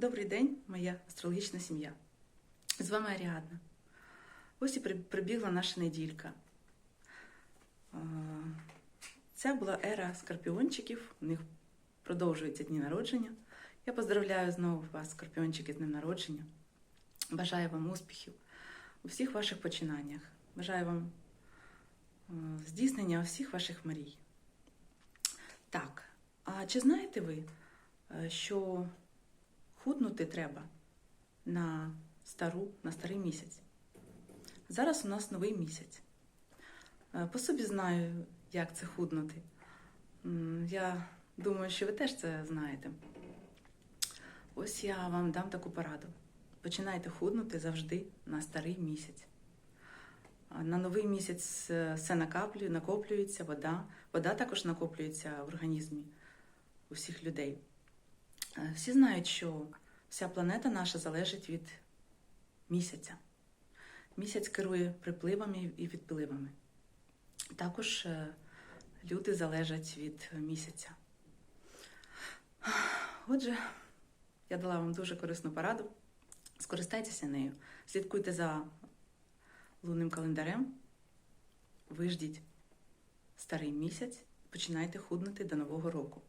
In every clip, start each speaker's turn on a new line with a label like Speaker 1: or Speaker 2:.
Speaker 1: Добрий день, моя астрологічна сім'я. З вами Аріадна. Ось і прибігла наша неділька. Це була ера скорпіончиків, у них продовжуються дні народження. Я поздравляю знову вас, скорпіончики, з днем народження. Бажаю вам успіхів у всіх ваших починаннях. Бажаю вам здійснення всіх ваших мрій. Так, а чи знаєте ви, е, що худнути треба на стару, на старий місяць? Зараз у нас новий місяць. Е, По собі знаю, як це худнути. Я думаю, що ви теж це знаєте. Ось я вам дам таку пораду. Починайте худнути завжди на старий місяць. На новий місяць е, все накаплює, накоплюється вода. Вода також накоплюється в організмі у всіх людей. Е, Всі знають, що вся планета наша залежить від місяця. Місяць керує припливами і відпливами. Також е, люди залежать від місяця. Отже, я дала вам дуже корисну пораду. Скористайтеся нею. Слідкуйте за лунним календарем. Виждіть старий місяць, починайте худнути до Нового року.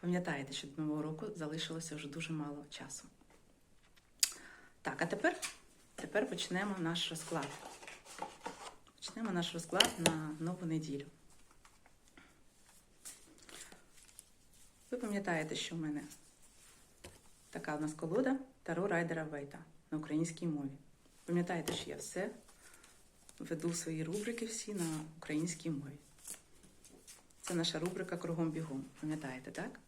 Speaker 1: Пам'ятаєте, що до Нового року залишилося вже дуже мало часу. Так, а тепер, тепер почнемо наш розклад. Почнемо наш розклад на нову неділю. Ви пам'ятаєте, що в мене така в нас колода Таро Райдера Вейта на українській мові. Пам'ятаєте, що я все веду свої рубрики всі на українській мові. Це наша рубрика Кругом бігом. Пам'ятаєте, так?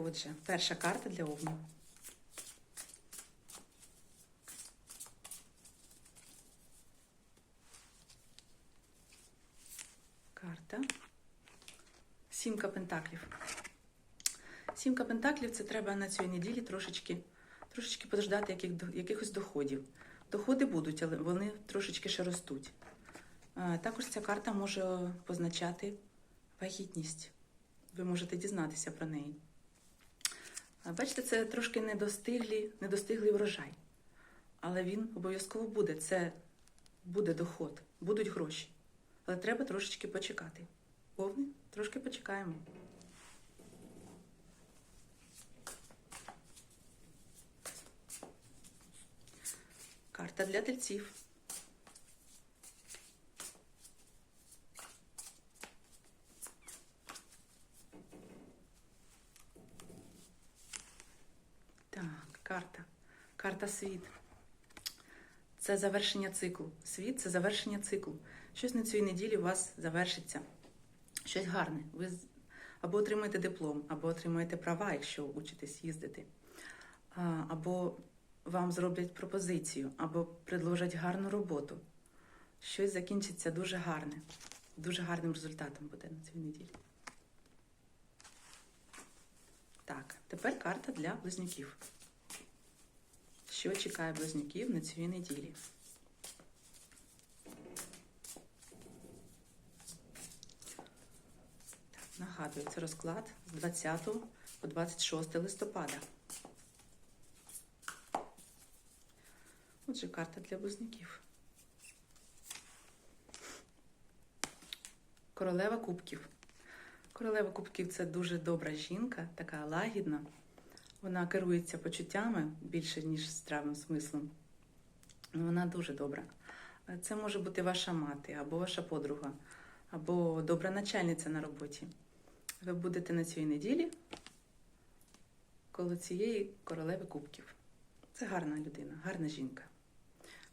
Speaker 1: Отже, перша карта для овнів. Карта. Сімка пентаклів. Сімка пентаклів це треба на цій неділі трошечки, трошечки подождати яких, якихось доходів. Доходи будуть, але вони трошечки ще ростуть. Також ця карта може позначати вагітність. Ви можете дізнатися про неї. Бачите, це трошки недостиглий, недостиглий врожай. Але він обов'язково буде. Це буде доход, будуть гроші. Але треба трошечки почекати. Овни, трошки почекаємо. Карта для тельців. Так, карта. Карта світ. Це завершення циклу. Світ це завершення циклу. Щось на цій неділі у вас завершиться. Щось гарне. Ви або отримаєте диплом, або отримаєте права, якщо учитесь їздити. Або вам зроблять пропозицію, або предложать гарну роботу. Щось закінчиться дуже гарне. Дуже гарним результатом буде на цій неділі. Так, тепер карта для близнюків. Що чекає близнюків на цій неділі? Нагадую, це розклад з 20 по 26 листопада. Отже, карта для близнюків. Королева кубків. Королева кубків це дуже добра жінка, така лагідна. Вона керується почуттями більше, ніж здравим смислом. Вона дуже добра. Це може бути ваша мати, або ваша подруга, або добра начальниця на роботі. Ви будете на цій неділі коло цієї королеви кубків. Це гарна людина, гарна жінка.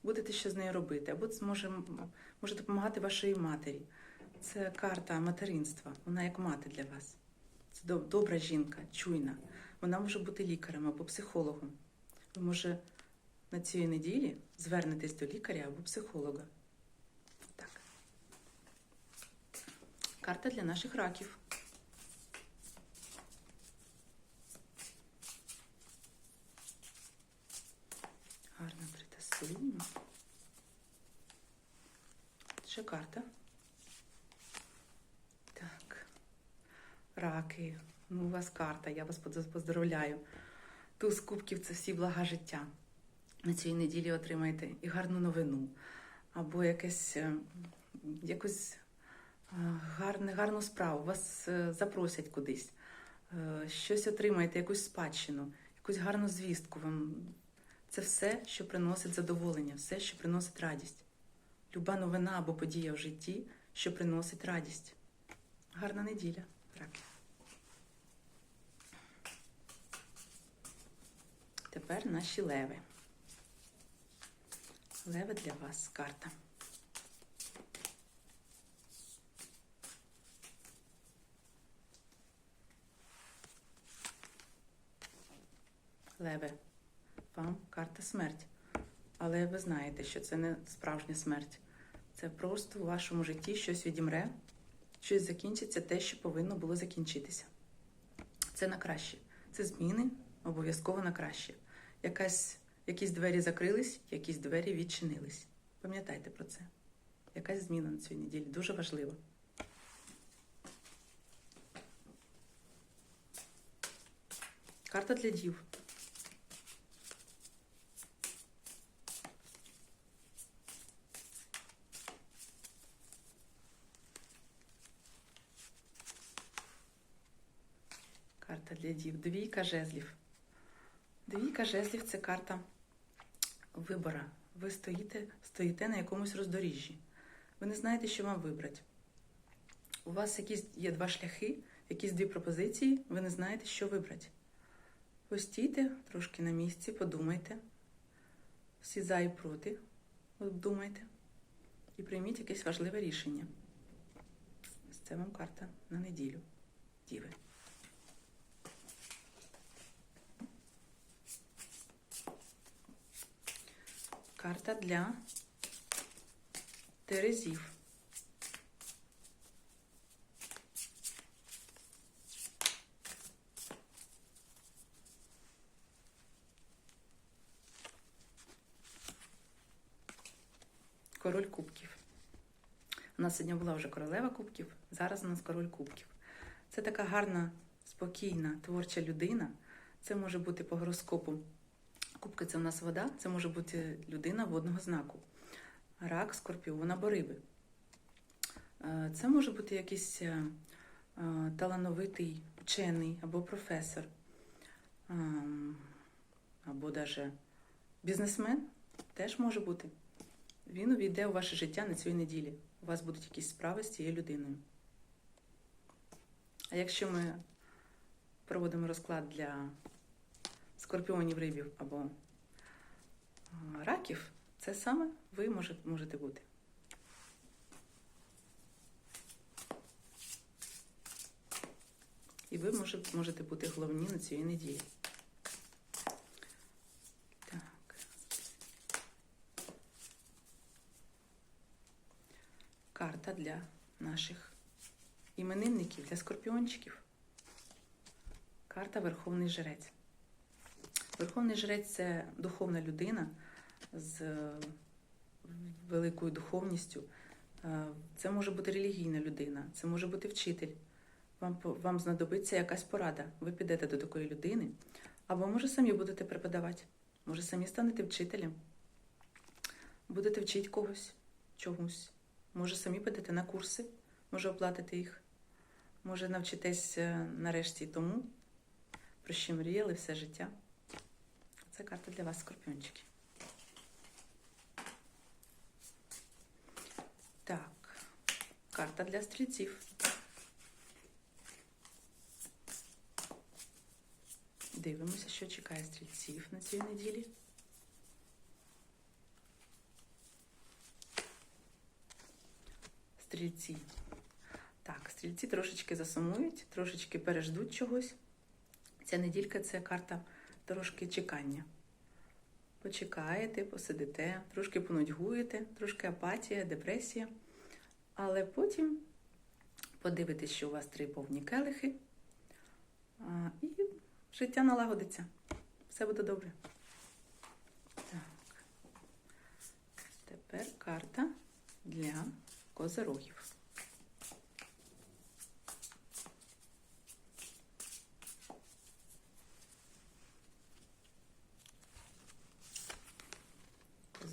Speaker 1: Будете що з нею робити, або це може, може допомагати вашій матері. Це карта материнства, вона як мати для вас. Це добра жінка, чуйна. Вона може бути лікарем або психологом. Ви може на цій неділі звернетесь до лікаря або психолога. Так. Карта для наших раків. Гарно притасуємо. Ще карта. Так. Раки. Ну, у вас карта, я вас поз- поздоровляю. Туз кубків це всі блага життя. На цій неділі отримаєте і гарну новину, або якесь, е, якусь е, гарне, гарну справу. Вас е, запросять кудись. Щось отримаєте, якусь спадщину, якусь гарну звістку. Вам це все, що приносить задоволення, все, що приносить радість. Люба новина або подія в житті, що приносить радість. Гарна неділя, раки. Тепер наші леви. Леви для вас карта. Леви, вам карта смерть. Але ви знаєте, що це не справжня смерть. Це просто у вашому житті щось відімре, щось закінчиться те, що повинно було закінчитися. Це на краще. Це зміни обов'язково на краще. Якась, якісь двері закрились, якісь двері відчинились. Пам'ятайте про це. Якась зміна на цій неділі дуже важлива. Карта для дів. Карта для дів. Двійка жезлів. Двійка жезлів це карта вибора. Ви стоїте, стоїте на якомусь роздоріжжі. Ви не знаєте, що вам вибрати. У вас якісь є два шляхи, якісь дві пропозиції, ви не знаєте, що вибрати. Постійте трошки на місці, подумайте. Всі за і проти, обдумайте. І прийміть якесь важливе рішення. Це вам карта на неділю. Діви. Карта для Терезів. Король кубків. У нас сьогодні була вже королева кубків, зараз у нас король кубків. Це така гарна, спокійна, творча людина. Це може бути по гороскопу Кубки це в нас вода, це може бути людина водного знаку. Рак, скорпіон або риби. Е, Це може бути якийсь е, е, талановитий вчений або професор, ем, або навіть бізнесмен теж може бути. Він увійде у ваше життя на цій неділі. У вас будуть якісь справи з цією людиною. А якщо ми проводимо розклад для скорпіонів, рибів або раків, це саме ви можете бути. І ви можете бути головні на цій неділі. Так. Карта для наших іменинників, для скорпіончиків. Карта Верховний Жрець. Верховний жрець це духовна людина з е, великою духовністю. Е, Це може бути релігійна людина, це може бути вчитель. Вам, вам знадобиться якась порада. Ви підете до такої людини, або може самі будете преподавати, може самі станете вчителем, будете вчити когось чомусь. Може самі підете на курси, може оплатите їх, може навчитесь е, нарешті тому, про що мріяли все життя. Карта для вас, скорпіончики. Так, карта для стрільців. Дивимося, що чекає стрільців на цій неділі. Стрільці. Так, стрільці трошечки засумують, трошечки переждуть чогось. Ця неділька це карта трошки чекання. Почекаєте, посидите, трошки понудьгуєте, трошки апатія, депресія. Але потім подивитесь, що у вас три повні келихи, і життя налагодиться. Все буде добре. Так. Тепер карта для козирогів.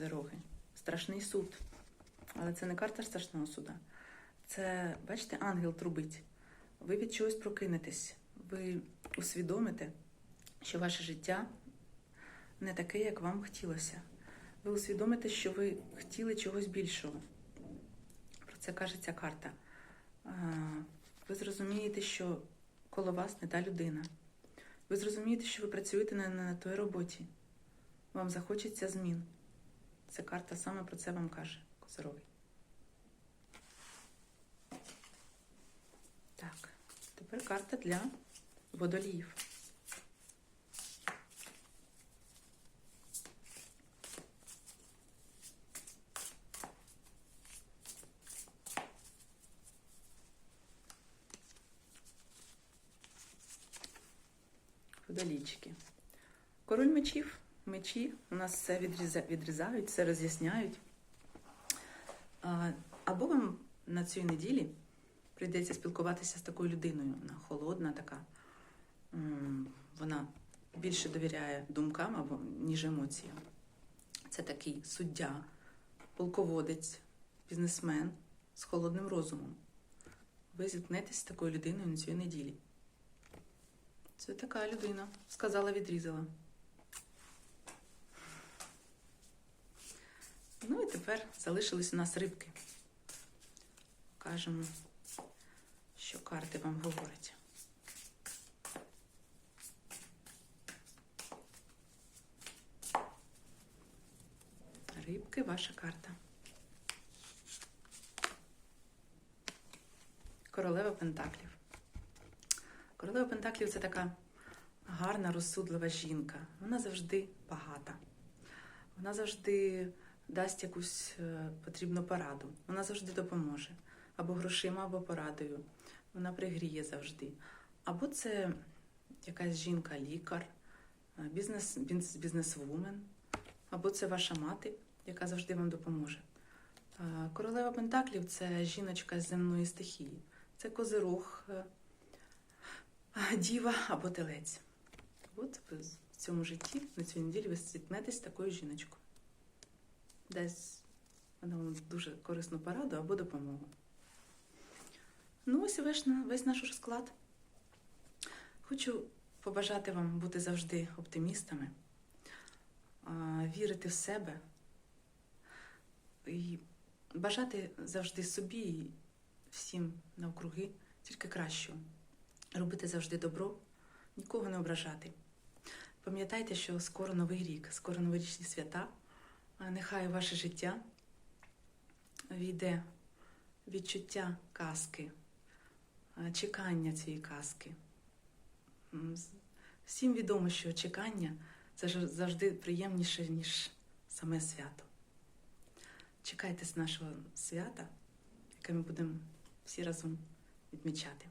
Speaker 1: Козероги. Страшний суд. Але це не карта страшного суда. Це, бачите, ангел трубить. Ви від чогось прокинетесь. Ви усвідомите, що ваше життя не таке, як вам хотілося. Ви усвідомите, що ви хотіли чогось більшого. Про це каже ця карта. Ви зрозумієте, що коло вас не та людина. Ви зрозумієте, що ви працюєте не на той роботі. Вам захочеться змін. Ця карта саме про це вам каже, Козировий. Так, тепер карта для водоліїв. Водолійчики. Король мечів, мечі у нас все відрізають, все роз'ясняють. Або вам на цій неділі прийдеться спілкуватися з такою людиною. Вона холодна така. Вона більше довіряє думкам або ніж емоціям. Це такий суддя, полководець, бізнесмен з холодним розумом. Ви зіткнетесь з такою людиною на цій неділі. Це така людина. Сказала, відрізала. Ну і тепер залишились у нас рибки. Кажемо, що карти вам говорять. Рибки, ваша карта. Королева Пентаклів. Королева Пентаклів це така гарна, розсудлива жінка. Вона завжди багата. Вона завжди дасть якусь е, потрібну пораду. Вона завжди допоможе. Або грошима, або порадою. Вона пригріє завжди. Або це якась жінка-лікар, е, бізнес, бізнес, бізнесвумен, або це ваша мати, яка завжди вам допоможе. Е, Королева Пентаклів це жіночка з земної стихії. Це козирог, діва або телець. От в цьому житті на цій неділі ви зіткнетесь з такою жіночкою. Десь вона вам дуже корисну пораду або допомогу. Ну, ось весь, весь наш розклад. Хочу побажати вам бути завжди оптимістами, вірити в себе і бажати завжди собі і всім навкруги тільки кращого. Робити завжди добро, нікого не ображати. Пам'ятайте, що скоро новий рік, скоро новорічні свята. Нехай ваше життя війде відчуття казки, чекання цієї казки. Всім відомо, що чекання це завжди приємніше, ніж саме свято. Чекайте з нашого свята, яке ми будемо всі разом відмічати.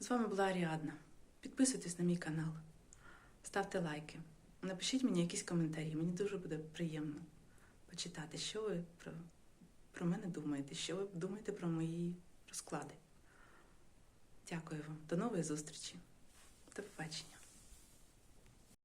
Speaker 1: З вами була Аріадна. Підписуйтесь на мій канал, ставте лайки, напишіть мені якісь коментарі. Мені дуже буде приємно почитати, що ви про, про мене думаєте, що ви думаєте про мої розклади. Дякую вам. До нової зустрічі. До побачення.